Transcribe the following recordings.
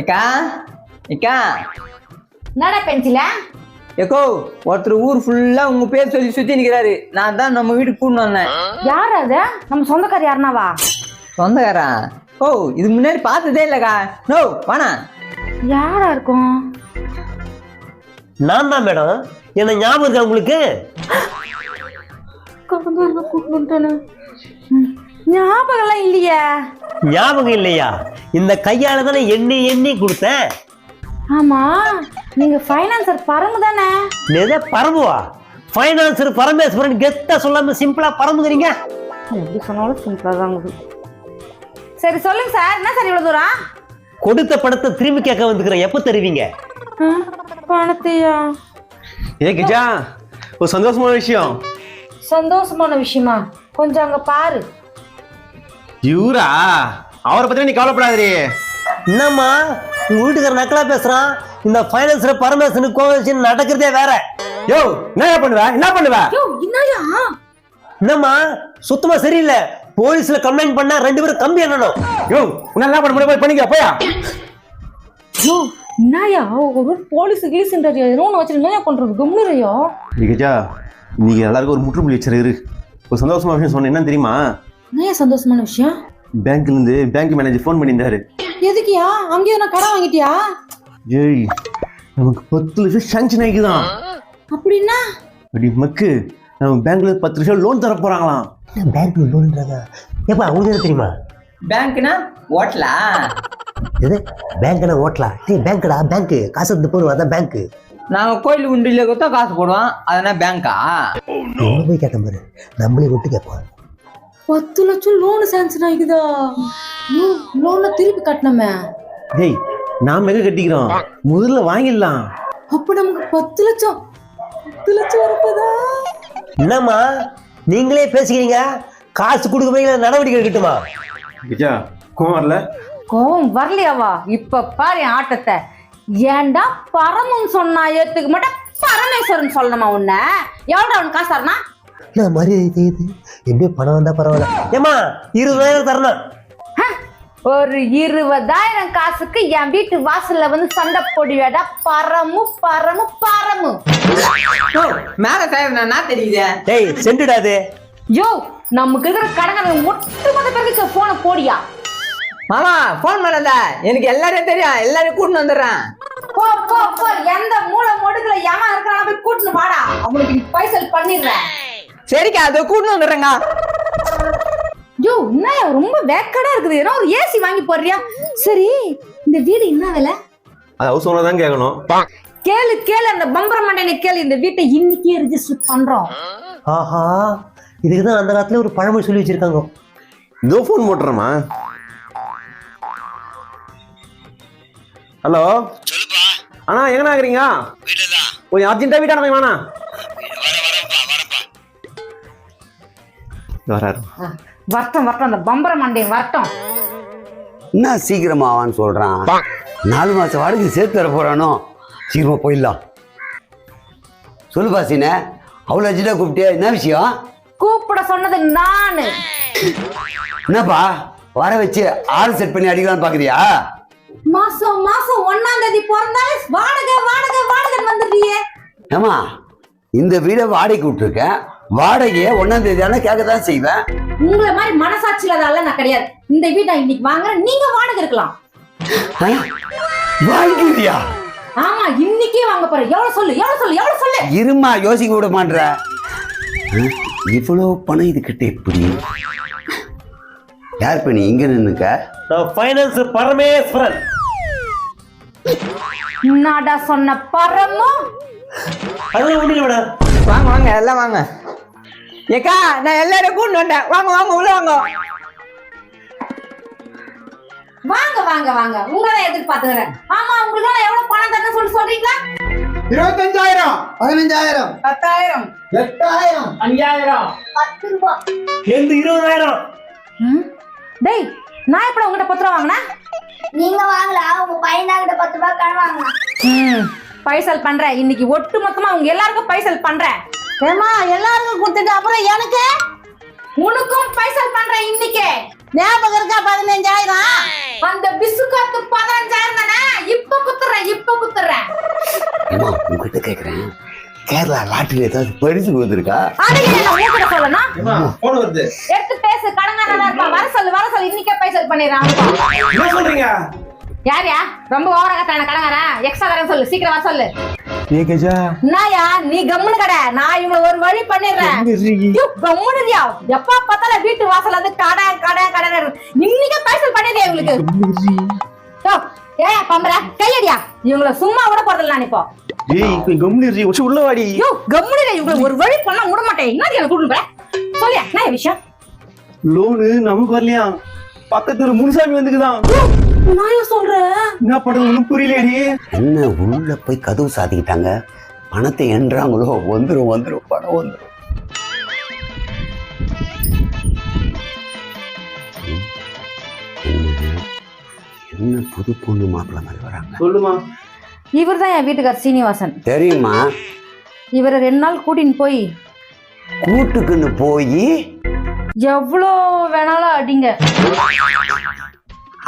ஏக்கா? ஏக்கா? என்னடா பென்சில? ஏக்கோ ஒருத்தர் ஊர் ஃபுல்லா உங்க பேர் சொல்லி சுத்தி நிக்கிறாரு. நான் தான் நம்ம வீட்டுக்கு கூட்டின்னு வந்தேன். யார் அது? நம்ம சொந்தக்கார யாருனாவா சொந்தக்காரா ஓ இது முன்னாடி பார்த்ததே இல்லக்கா. நோ வாணா யாரா இருக்கும்? நான் தான் மேடம். என்ன ஞாபகம் இருக்கா உங்களுக்கு? ஞாபகம் எல்லாம் இல்லையே. ஞாபகம் இல்லையா? இந்த கையால தானே எண்ணி எண்ணி கொடுத்தேன். ஆமா நீங்க ஃபைனான்சர் பரமு தானே? எதை பரம்புவா? ஃபைனான்சர் பரமேஸ்வரன் கெத்தா சொல்லாம சிம்பிளா பரம்புகிறீங்க? எப்படி சொன்னாலும் சிம்பிளா தான் சரி சொல்லுங்க சார் என்ன சார் இவ்வளவு தூரம்? கொடுத்த படத்தை திரும்பி கேட்க வந்துக்கிறேன். எப்போ தருவீங்க? பணத்தையா? ஏ கிஜா ஒரு சந்தோஷமான விஷயம். சந்தோஷமான விஷயமா? கொஞ்சம் அங்க பாரு. இவரா? அவரை பத்தி நீ கவலைப்படாதே என்னம்மா உங்க வீட்டுக்கார நக்கலா பேசுறான். இந்த ஃபைனான்சர் பரமேஸ்வரன் கோவில் நடக்கிறதே வேற. யோ என்ன பண்ணுவ? என்ன பண்ணுவ? என்னம்மா சுத்தமா சரியில்லை. போலீஸ்ல கம்ப்ளைண்ட் பண்ணா ரெண்டு பேரும் கம்பி என்னணும் யோ உன்னால என்ன பண்ண முடியும்? போய் பண்ணிக்க போயா. யோ என்னயா ஒரு போலீஸ் கீழ்ஸ்ன்றாரியா ஏதோ ஒன்று வச்சு என்னயா பண்றது? கும்னுறையோ ஏ கிஜா நீங்க எல்லாருக்கும் ஒரு முற்றுப்புள்ளி வச்சிரு இரு. ஒரு சந்தோஷமான விஷயம் சொன்னேன். என்ன தெரியுமா? என்னயா சந்தோஷமான விஷயம்? பேங்க்ல இருந்து பேங்க் மேனேஜர் ஃபோன் பண்ணியிருந்தாரு. எதுக்கியா? அங்கேயும் நான் கடன் வாங்கிட்டியா? ஏய் நமக்கு பத்து லட்சம் சாங்ஷன் ஆகிக்குதான். அப்படின்னா? அடி மக்கு நம்ம பேங்க்ல பத்து லட்சம் லோன் தர போறாங்களாம். பேங்க்ல லோன்ன்றாங்க ஏப்பா உங்களுக்கு என்ன தெரியுமா? பேங்க்னா ஓட்டலா? எது? பேங்க்னா ஓட்டலாம் டேய் பேங்க்டா? பேங்க். காசு எடுத்து போடுவோம் அதான் பேங்க். நாங்க கோயில் உண்டியில கொடுத்தா காசு போடுவோம் அதனா பேங்கா? எங்க போய் கேட்ட பாரு நம்மளே விட்டு கேட்போம். பத்து லட்சம் லோனு சாங்ஷன் ஆகிக்குதா லோனை திருப்பி கட்டணுமே. டேய் நாம எங்க கட்டிக்கிறோம்? முதல்ல வாங்கிடலாம். அப்ப நமக்கு பத்து லட்சம். பத்து லட்சம் வரப்போதா? என்னம்மா? நீங்களே பேசிக்கிறீங்க? காசு கொடுக்க போறீங்களா நடவடிக்கை எடுக்கட்டுமா? கிஜா கோவம் வரல? கோவம் வரலையாவா? இப்ப பாரு என் ஆட்டத்தை. ஏன்டா பரமன் சொன்னா ஏத்துக்க மாட்டேன்? பரமேஸ்வரன் சொல்லணுமா உன்ன? எவ்வளோ அவன் காசு தரணா நான் மரியாதை செய்யுது எப்படியோ பணம் வந்தா பரவாயில்ல. ஏமா இருபதாயிரம் தரணும். ஒரு இருபதாயிரம் காசுக்கு என் வீட்டு வாசல்ல வந்து சண்டை போடுவேடா பரமு பரமு பரமு. ஓ மேல நான் தெரியுதே? டேய் சென்றுடாது யோ நமக்கு இருக்கிற கடங்க ஒட்டுமொத்த பேருக்கு போன போடியா? மாமா ஃபோன் பண்ணல எனக்கு எல்லாரையும் தெரியும். எல்லாரையும் கூட்டின்னு வந்துடுறேன். போ போ போ. எந்த மூளை மொடுக்குல ஏமா இருக்கிறான போய் கூட்டின்னு வாடா. அவனுக்கு பைசல் பண்ணிடுறேன். சரிக்கா அதை கூட்டின்னு வந்துடுறேங்க யோ என்ன ரொம்ப வேக்கடா இருக்குது. ஏன்னா ஒரு ஏசி வாங்கி போடுறியா? சரி இந்த வீடு என்ன விலை? அது ஹவுஸ் ஓனர் தான் கேட்கணும். கேளு கேளு அந்த பம்பர மண்டையை கேளு. இந்த வீட்டை இன்னைக்கே ரிஜிஸ்டர் பண்றோம். ஆஹா இதுக்கு தான் அந்த காலத்துல ஒரு பழமொழி சொல்லி வச்சிருக்காங்க. இதோ ஃபோன் போட்டுறேம்மா. ஹலோ? அண்ணா எங்கண்ணா இருக்கிறீங்க? கொஞ்சம் அர்ஜென்ட்டாக வீட்டான போய் வாண்ணா. வராரு. வரட்டும் வரட்டும் அந்த பம்பர மண்டையை வரட்டும் என்ன சீக்கிரமா ஆவான்னு சொல்றான்? நாலு மாசம் வாடகை சேர்த்து தர போறானோ? சீக்கிரமா போயிடலாம். சொல்லு பாசினே அவ்வளோ அர்ஜென்ட்டாக கூப்பிட்டியா? என்ன விஷயம்? கூப்பிட சொன்னது நானு. என்னப்பா வர வச்சு ஆறு செட் பண்ணி அடிக்கலாம்னு பார்க்குறியா மாசம் மாசம் ஒன்னாம் தேதி பிறந்தாலே வாடகை வாடகை வாடகை வந்துடுறியே. ஏமா இந்த வீடை வாடகைக்கு விட்டுருக்கேன். வாடகையை ஒன்றாம் தேதி ஆனால் கேட்க தான் செய்வேன். உங்களை மாதிரி மனசாட்சி இல்லாதால நான் கிடையாது. இந்த வீட்டை இன்னைக்கு வாங்குறேன். நீங்க வாடகை இருக்கலாம்? வாங்கிக்கிறியா ஆமா இன்னைக்கே வாங்க போறேன். எவ்வளவு சொல்லு எவ்வளவு சொல்லு எவ்வளவு சொல்லு. இருமா யோசிக்க விட மாட்ற. ஆ? இவ்வளோ பணம் இதுக்கிட்ட எப்படி? யார் நீ இங்க நின்னுக்க? நான் ஃபைனான்ஸ் பரமேஸ்வரன். நாடா சொன்ன பரமும் அதெல்லாம் ஒண்ணு வாங்க வாங்க எல்லாம் வாங்க. ஏக்கா நான் எல்லாரையும் கூட்டின்னு வந்தேன். வாங்க வாங்க உள்ள வாங்க. வாங்க வாங்க வாங்க. உங்களை எதிர்பார்த்துக்கிறேன். ஆமா உங்களுக்கு எவ்வளவு பணம் தரணும் சொல்லி சொல்றீங்களா? இருபத்தஞ்சாயிரம். பதினஞ்சாயிரம். பத்தாயிரம். எட்டாயிரம். அஞ்சாயிரம். பத்து ரூபாய் எந்த இருபதாயிரம்? டேய் நான் எப்படா உங்ககிட்ட பத்து ரூபா வாங்கினேன்? நீங்க வாங்கலாம் உங்க பையனாகிட்ட பத்து ரூபாய் கடன் வாங்கலாம் ம் பைசல் பண்றேன். இன்னைக்கு ஒட்டு மொத்தமா உங்க எல்லாருக்கும் பைசல் பண்றேன். ஏமா எல்லாருக்கும் கொடுத்துட்டு அப்புறம் எனக்கு? உனக்கும் பைசல் பண்றேன் இன்னைக்கு. ஞாபகம் இருக்கா பதினஞ்சாயிரம்? அந்த பிசுக்காத்து பதினஞ்சாயிரம் தானே? இப்ப குத்துறேன் இப்ப குத்துறேன். ஏமா உங்ககிட்ட கேக்குறேன். கேரளா லாட்டரி ஏதாவது பரிசு கொடுத்துருக்கா? எடுத்து பேசு கடங்காரனா இருப்பா. வர சொல்லு வர சொல்லு. இன்னைக்கே பைசல் பண்ணிடுறான் என்ன சொல்றீங்க? யார் யா? ரொம்ப ஓவரா கத்தான எக்ஸ்ட்ரா கரன் சொல்லு. சீக்கிரம் வர சொல்லு. ஏ கஜா? நாயா நீ கம்முனு கடை. நான் இவங்க ஒரு வழி பண்ணிடுறேன். கம்முனுதியா? எப்ப பார்த்தாலும் வீட்டு வாசல்ல வந்து கடை கடை கடை இன்னைக்கே பைசல் பண்ணிடுறியா இவங்களுக்கு ஏயா பம்பர கையடியா. இவங்கள சும்மா விட போறதில்ல நான் இப்போ. ஏய் இப்ப கம்முனு உச்சி உள்ள வாடி. யோ கம்முனு இவங்களை ஒரு வழி பண்ணா விட மாட்டேன். என்ன எனக்கு கூட்டு சொல்லியா என்ன விஷயம்? லோனு நமக்கு வரலையா? பக்கத்துல முனுசாமி வந்துக்குதான். நான் ஏன் சொல்றேன்? என்ன பண்றது ஒண்ணும் புரியலடி என்ன உள்ள போய் கதவு சாத்திக்கிட்டாங்க? பணத்தை என்றாங்களோ வந்துரும் வந்துரும் பணம் வந்துரும். ம், என்ன என்ன புது பொண்ணு மாப்பிள்ளை மாதிரி வராங்க? சொல்லுமா. இவர் தான் என் வீட்டுக்கார் சீனிவாசன். தெரியுமா? இவரை ரெண்டு நாள் கூட்டின்னு போய் கூட்டுக்குன்னு போய் எவ்வளோ வேணாலும் அடிங்க.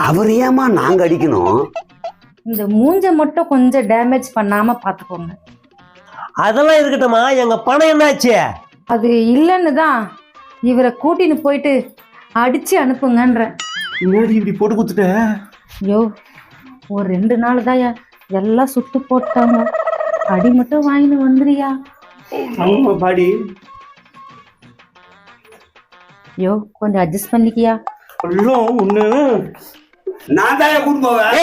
அவர் ஏமா நாங்க அடிக்கணும்? இந்த மூஞ்ச மட்டும் கொஞ்சம் டேமேஜ் பண்ணாம பாத்துக்கோங்க அதெல்லாம் இருக்கட்டும்மா. எங்க பணம் என்னாச்சு? அது இல்லைன்னு தான் இவரை கூட்டின்னு போயிட்டு அடிச்சு அனுப்புங்கன்ற முன்னாடி இப்படி போட்டு கொடுத்துட்ட ஐயோ ஒரு ரெண்டு நாள் தான் எல்லாம் சுட்டு போட்டாங்க. அடி மட்டும் வாங்கின்னு வந்துறியா ஆமா பாடி. ஐயோ கொஞ்சம் அட்ஜஸ்ட் பண்ணிக்கியா? எல்லாம் ஒண்ணு. நான் தான் கூட்டு போவேன்.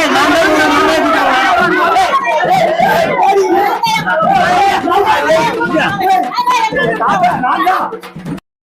நான் தான்.